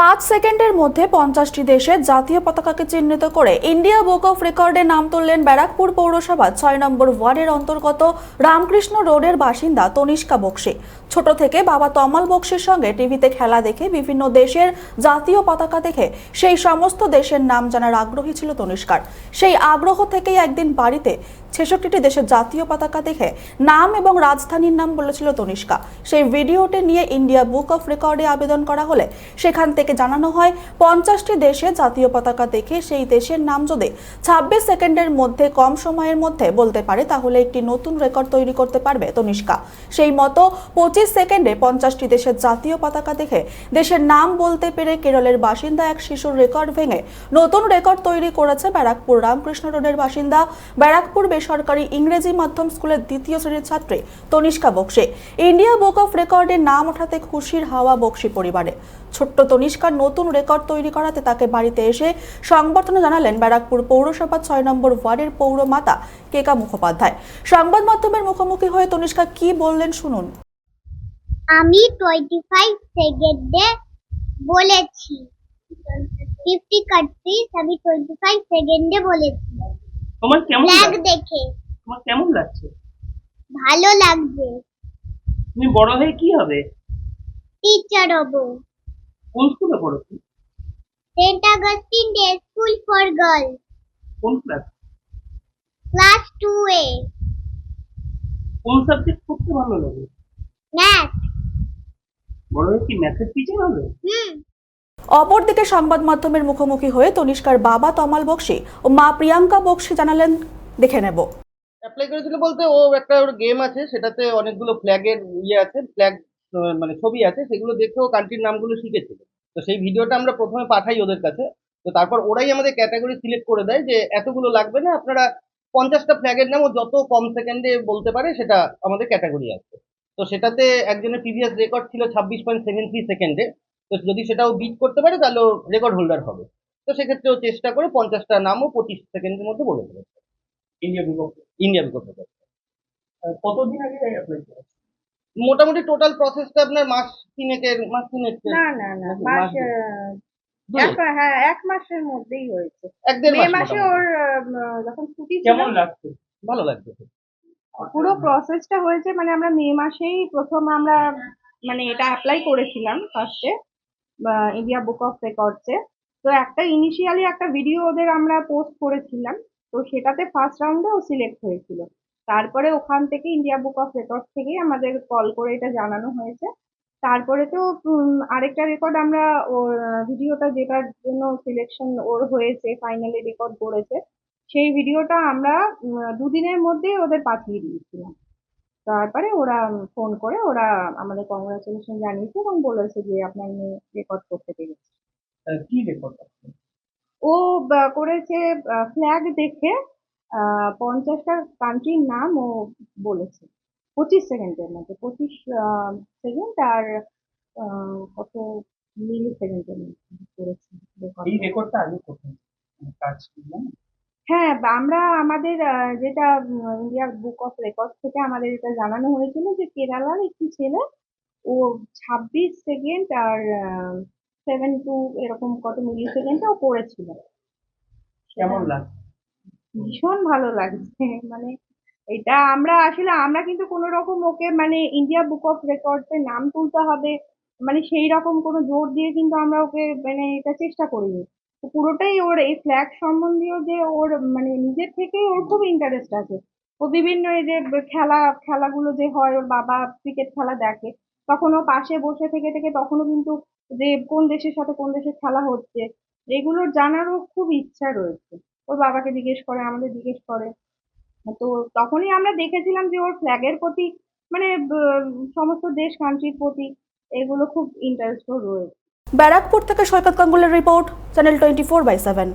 পাঁচ সেকেন্ডের মধ্যে পঞ্চাশটি দেশের জাতীয় পতাকাকে চিহ্নিত করে ইন্ডিয়া বুক অফ রেকর্ডে নাম তুললেন ব্যারাকপুর পৌরসভা ছয় নম্বর ওয়ার্ডের অন্তর্গত রামকৃষ্ণ রোডের বাসিন্দা তনিষ্কা বক্সি। ছোট থেকে বাবা তমাল বক্সির সঙ্গে টিভিতে খেলা দেখে বিভিন্ন দেশের জাতীয় পতাকা দেখে সেই সমস্ত দেশের নাম জানার আগ্রহী ছিল তনিষ্কার। সেই আগ্রহ থেকেই একদিন বাড়িতে ছেষট্টিটি দেশের জাতীয় পতাকা দেখে নাম এবং রাজধানীর নাম বলেছিল তনিষ্কা। সেই ভিডিওটি নিয়ে ইন্ডিয়া বুক অফ রেকর্ডে আবেদন করা হলে সেখান থেকে জানানো হয়, পঞ্চাশটি দেশে জাতীয় পতাকা দেখে সেই দেশের নাম যদি ছাব্বিশ সেকেন্ডের মধ্যে কম সময়ের মধ্যে বলতে পারে, তাহলে একটি নতুন রেকর্ড তৈরি করতে পারবে তনিষ্কা। সেই মতো পঁচিশ সেকেন্ডে পঞ্চাশটি দেশের জাতীয় পতাকা দেখে দেশের নাম বলতে পেরে কেরলের বাসিন্দা এক শিশুর রেকর্ড ভেঙে নতুন রেকর্ড তৈরি করেছে ব্যারাকপুর রামকৃষ্ণ রোডের বাসিন্দা, ব্যারাকপুর বেসরকারি ইংরেজি মাধ্যম স্কুলের দ্বিতীয় শ্রেণির ছাত্রী Tanishka Baxi. India book of রেকর্ডে নাম ওঠাতে খুশির হাওয়া বক্সি পরিবারে। ছোট্ট তনিষ্কার নতুন রেকর্ড তৈরি করাতে তাকে বাড়িতে এসে সংবর্ধনা জানালেন ব্যারাকপুর পৌরসভা ছয় নম্বর ওয়ার্ডের পৌরমাতা কেকা মুখোপাধ্যায়। সংবাদ মাধ্যমের মুখোমুখি হয়ে তনিষ্কা কি বললেন শুনুন। আমি টোয়েন্টি ফাইভ সেকেন্ডে বলেছি। ফিফটি কান্ট্রিজ আমি টোয়েন্টি ফাইভ সেকেন্ডে বলেছি। তোমার কেমন ফ্ল্যাগ দেখে। তোমার কেমন লাগছে? ভালো লাগছে। তুমি বড় হয়ে কি হবে? টিচার হব। কোন স্কুলে পড়ো তুমি? Saint Augustine day school for girls কোন ক্লাস ক্লাস টু এ কোন সাবজেক্ট পড়তে ভালো লাগে? ম্যাথ বড় হয়ে কি ম্যাথের টিচার হবে? হুম। অপরদিকে সংবাদ মাধ্যমের মুখোমুখি হয়ে তনিষ্কার বাবা তমাল বক্সি ও মা প্রিয়াঙ্কা বক্সি জানালেন দেখে নেব। অ্যাপ্লাই করেছিল বলতে ও একটা ওর গেম আছে সেটাতে অনেকগুলো ফ্ল্যাগের ইয়ে আছে ফ্ল্যাগ মানে ছবি আছে সেগুলো দেখেও কান্ট্রির নামগুলো শিখেছিল। তো সেই ভিডিওটা আমরা প্রথমে পাঠাই ওদের কাছে। তো তারপর ওরাই আমাদের ক্যাটাগরি সিলেক্ট করে দেয় যে এতগুলো লাগবে না আপনারা পঞ্চাশটা ফ্ল্যাগের নাম ও যত কম সেকেন্ডে বলতে পারে সেটা আমাদের ক্যাটাগরি আছে। তো সেটাতে একজনের প্রিভিয়াস রেকর্ড ছিল ছাব্বিশ পয়েন্ট সেভেন থ্রি সেকেন্ডে তো যদি সেটাও বিট করতে পারে তাহলে রেকর্ড হোল্ডার হবে। তো সেক্ষেত্রে ও চেষ্টা করে পঞ্চাশটা নামও পঁচিশ সেকেন্ডের মধ্যে বলে ফেলেছে ইন্ডিয়া বিভক্ত ইন্ডিয়া বিকল্প কতদিন আগে মোটামুটি টোটাল প্রসেসটা আপনার মাস তিনেকের মাস তিনেক না না না মাস হ্যাঁ এক মাসের মধ্যেই হয়েছে। মে মাসে মোটামুটি। ওর আহ, যখন ছুটি কেমন লাগছে? ভালো লাগছে। পুরো প্রসেসটা হয়েছে মানে আমরা মে মাসেই প্রথম আমরা মানে এটা অ্যাপ্লাই করেছিলাম ফার্স্টে ইন্ডিয়া বুক অফ রেকর্ডসে তো একটা ইনিশিয়ালি একটা ভিডিও ওদের আমরা পোস্ট করেছিলাম তো সেটাতে ফার্স্ট রাউন্ডে ও সিলেক্ট হয়েছিল। তারপরে ওখান থেকে ইন্ডিয়া বুক অফ রেকর্ড থেকেই আমাদের কল করে এটা জানানো হয়েছে। তারপরে তো আরেকটা রেকর্ড আমরা ওর ভিডিওটা যেটার জন্য সিলেকশন ওর হয়েছে ফাইনালি রেকর্ড করেছে সেই ভিডিওটা আমরা দুদিনের মধ্যেই ওদের পাঠিয়ে দিয়েছিলাম। তারপরে ওরা ফোন করে ওরা আমাদের কংগ্রাচুলেশন জানিয়েছে এবং বলেছে যে আপনার মেয়ে রেকর্ড করতে পেরেছে। কি রেকর্ড ও করেছে ফ্ল্যাগ দেখে পঞ্চাশটা কান্ট্রির নাম ও বলেছে। পঁচিশ সেকেন্ডের মধ্যে পঁচিশ সেকেন্ড আর কত মিলি সেকেন্ডের মধ্যে করেছে এই রেকর্ডটা আগে কোথায়? মানে কাজ হ্যাঁ আমরা আমাদের যেটা ইন্ডিয়ার বুক অফ রেকর্ড থেকে আমাদের এটা জানানো হয়েছিল যে কেরালার একটি ছেলে ও ছাব্বিশ সেকেন্ড আর সেভেন টু এরকম কত মিলি সেকেন্ডে ও করেছিল। কেমন লাগছে? ভীষণ ভালো লাগছে। মানে এটা আমরা আসলে, আমরা কিন্তু কোনো রকম ওকে মানে ইন্ডিয়া বুক অফ রেকর্ডসে নাম তুলতে হবে মানে সেই রকম কোনো জোর দিয়ে কিন্তু আমরা ওকে মানে এটা চেষ্টা করিনি। তো পুরোটাই ওর এই ফ্ল্যাগ সম্বন্ধীয় যে ওর মানে নিজের থেকেই ওর খুব ইন্টারেস্ট আছে। ও বিভিন্ন এই যে খেলা, খেলাগুলো যে হয়, ওর বাবা ক্রিকেট খেলা দেখে, তখন ও পাশে বসে থেকে থেকে তখনও কিন্তু যে কোন দেশের সাথে কোন দেশের খেলা হচ্ছে এগুলোর জানারও খুব ইচ্ছা রয়েছে। ওর বাবাকে জিজ্ঞেস করে, আমাদের জিজ্ঞেস করে। তো তখনই আমরা দেখেছিলাম যে ওর ফ্ল্যাগের প্রতি মানে সমস্ত দেশ কান্ট্রির প্রতি এগুলো খুব ইন্টারেস্ট রয়েছে। ব্যারাকপুর থেকে Saikat গাঙ্গুলের report channel twenty four by seven